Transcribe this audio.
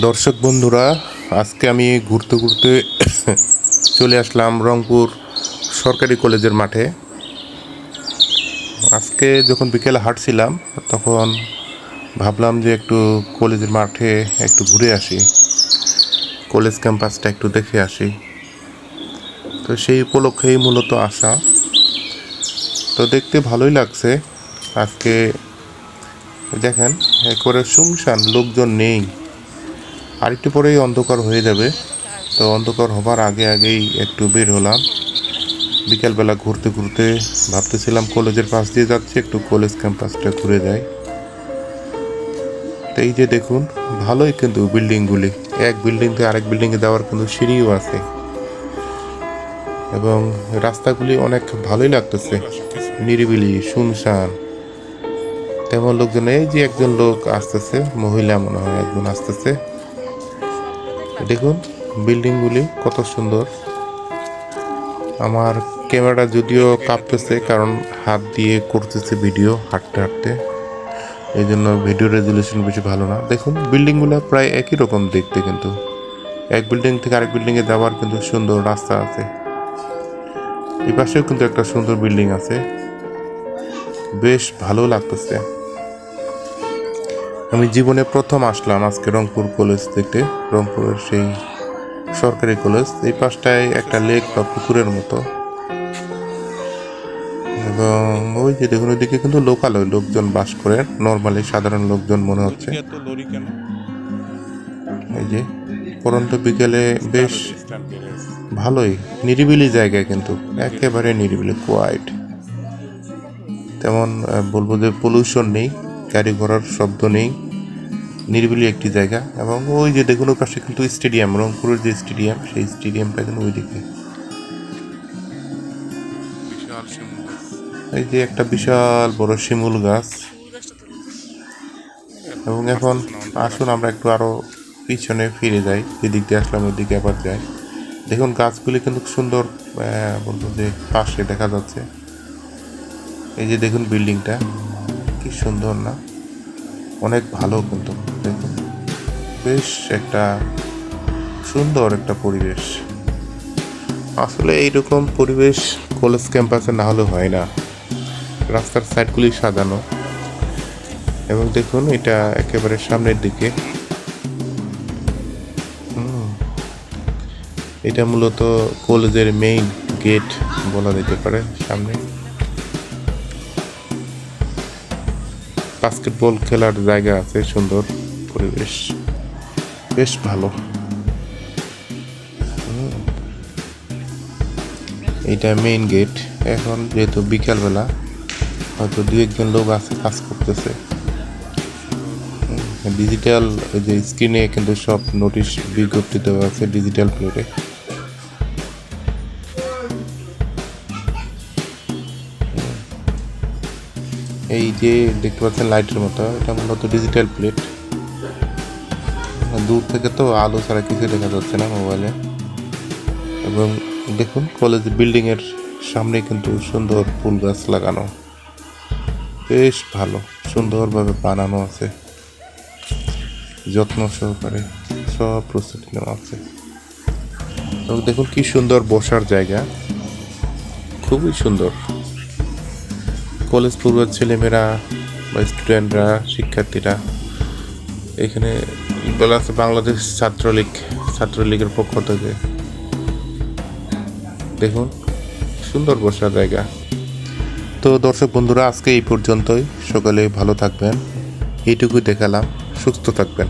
দর্শক বন্ধুরা, আজকে আমি ঘুরতে ঘুরতে চলে আসলাম রংপুর সরকারি কলেজের মাঠে। আজকে যখন বিকেলে হাঁটছিলাম, তখন ভাবলাম যে একটু কলেজের মাঠে একটু ঘুরে আসি, কলেজ ক্যাম্পাসটা একটু দেখে আসি। তো সেই উপলক্ষেই মূলত আসা। তো দেখতে ভালোই লাগছে। আজকে দেখেন, একবারে শুমশান লোকজন নেই। আরেকটু পরেই অন্ধকার হয়ে যাবে। তো অন্ধকার হবার আগে আগেই একটু বের হলাম। বিকালবেলা ঘুরতে ঘুরতে ভাবতেছিলাম কলেজের পাশ দিয়ে যাচ্ছে, একটু কলেজ ক্যাম্পাসটা ঘুরে যাই। তো এই যে দেখুন, ভালোই কিন্তু বিল্ডিংগুলি। এক বিল্ডিং থেকে আরেক বিল্ডিংয়ে যাওয়ার কিন্তু সিঁড়িও আছে। এবং রাস্তাগুলি অনেক ভালোই লাগতেছে। নিরিবিলি, শুনশান। তেমন লোকজন, এই যে একজন লোক আসতেছে, মহিলা মনে হয় একজন আসতেছে। দেখুন, বিল্ডিংগুলি কত সুন্দর। আমার ক্যামেরা যদিও কাঁপতেছে, কারণ হাত দিয়ে করতেছে ভিডিও হাঁটতে হাঁটতে। এই জন্য ভিডিও রেজলিউশন বেশি ভালো না। দেখুন, বিল্ডিংগুলো প্রায় একই রকম দেখতে কিন্তু। এক বিল্ডিং থেকে আরেক বিল্ডিংয়ে যাওয়ার কিন্তু সুন্দর রাস্তা আছে। এই পাশেও কিন্তু একটা সুন্দর বিল্ডিং আছে। বেশ ভালো লাগতেছে। আমি জীবনে প্রথম আসলাম আজকে রংপুর কলেজ থেকে। রংপুরের সেই সরকারি কলেজ। এই পাশটায় একটা লেক বা পুকুরের মতো। এবং ওই যে দেখুন ওইদিকে কিন্তু লোকালয় লোকজন বাস করে। নর্মালি সাধারণ লোকজন মনে হচ্ছে। এই যে পরন্ত বিকেলে বেশ। ভালোই নিরিবিলি জায়গা কিন্তু। একেবারে নিরিবিলি কোয়াইট তেমন বলব যে পলিউশন নেই। গাড়ি ঘোড়ার শব্দ নেই। নিরিবিলি একটি জায়গা এবং ওই যে দেখুন ওই পাশে কিন্তু স্টেডিয়াম রংপুরের যে স্টেডিয়াম সেই স্টেডিয়ামটা কিন্তু শিমুল গাছ। এই যে একটা বিশাল বড় শিমুল গাছ। এবং এখন আসুন আমরা একটু আরও পিছনে ফিরে যাই। যেদিক দিয়ে আসলাম ওই দিকে আবার যাই। দেখুন গাছগুলি কিন্তু সুন্দর আহ, বলব যে পাশে দেখা যাচ্ছে। এই যে দেখুন বিল্ডিংটা। কি সুন্দর না? অনেক ভালো কিন্তু। দেখুন বেশ একটা সুন্দর একটা পরিবেশ। আসলে এইরকম পরিবেশ কলেজ ক্যাম্পাসে না হলে হয় না। রাস্তার সাইডগুলি সাজানো। এবং দেখুন, এটা একেবারে সামনের দিকে। এটা মূলত কলেজের মেইন গেট বলা যেতে পারে সামনে। বাস্কেটবল খেলার জায়গা আছে, সুন্দর পরিবেশ। বেশ ভালো। এটা মেইন গেট এখন যেহেতু বিকালবেলা, হয়তো দু একজন লোক আছে, কাজ করতেছে। ডিজিটাল যে স্ক্রিনে কিন্তু সব নোটিশ বিজ্ঞপ্তি দেওয়া আছে ডিজিটাল প্লেটে এই যে দেখতে পাচ্ছেন লাইটের মতো, এটা মূলত ডিজিটাল প্লেট দূর থেকে তো আলো ছাড়া কিছু দেখা যাচ্ছে না মোবাইলে এবং দেখুন কলেজ বিল্ডিং এর সামনে কিন্তু সুন্দর ফুল গাছ লাগানো। বেশ ভালো, সুন্দরভাবে বানানো আছে। যত্ন সহকারে সব প্রস্তুতি নেওয়া আছে। দেখুন, কি সুন্দর বসার জায়গা। খুবই সুন্দর। কলেজ পড়ুয়ার ছেলেমেয়েরা বা স্টুডেন্টরা শিক্ষার্থীরা, এখানে বলা আছে বাংলাদেশ ছাত্রলীগ, ছাত্রলীগের পক্ষ থেকে। দেখুন, সুন্দর বসার জায়গা। তো দর্শক বন্ধুরা, আজকে এই পর্যন্তই। সকালে ভালো থাকবেন। এইটুকুই দেখালাম। সুস্থ থাকবেন।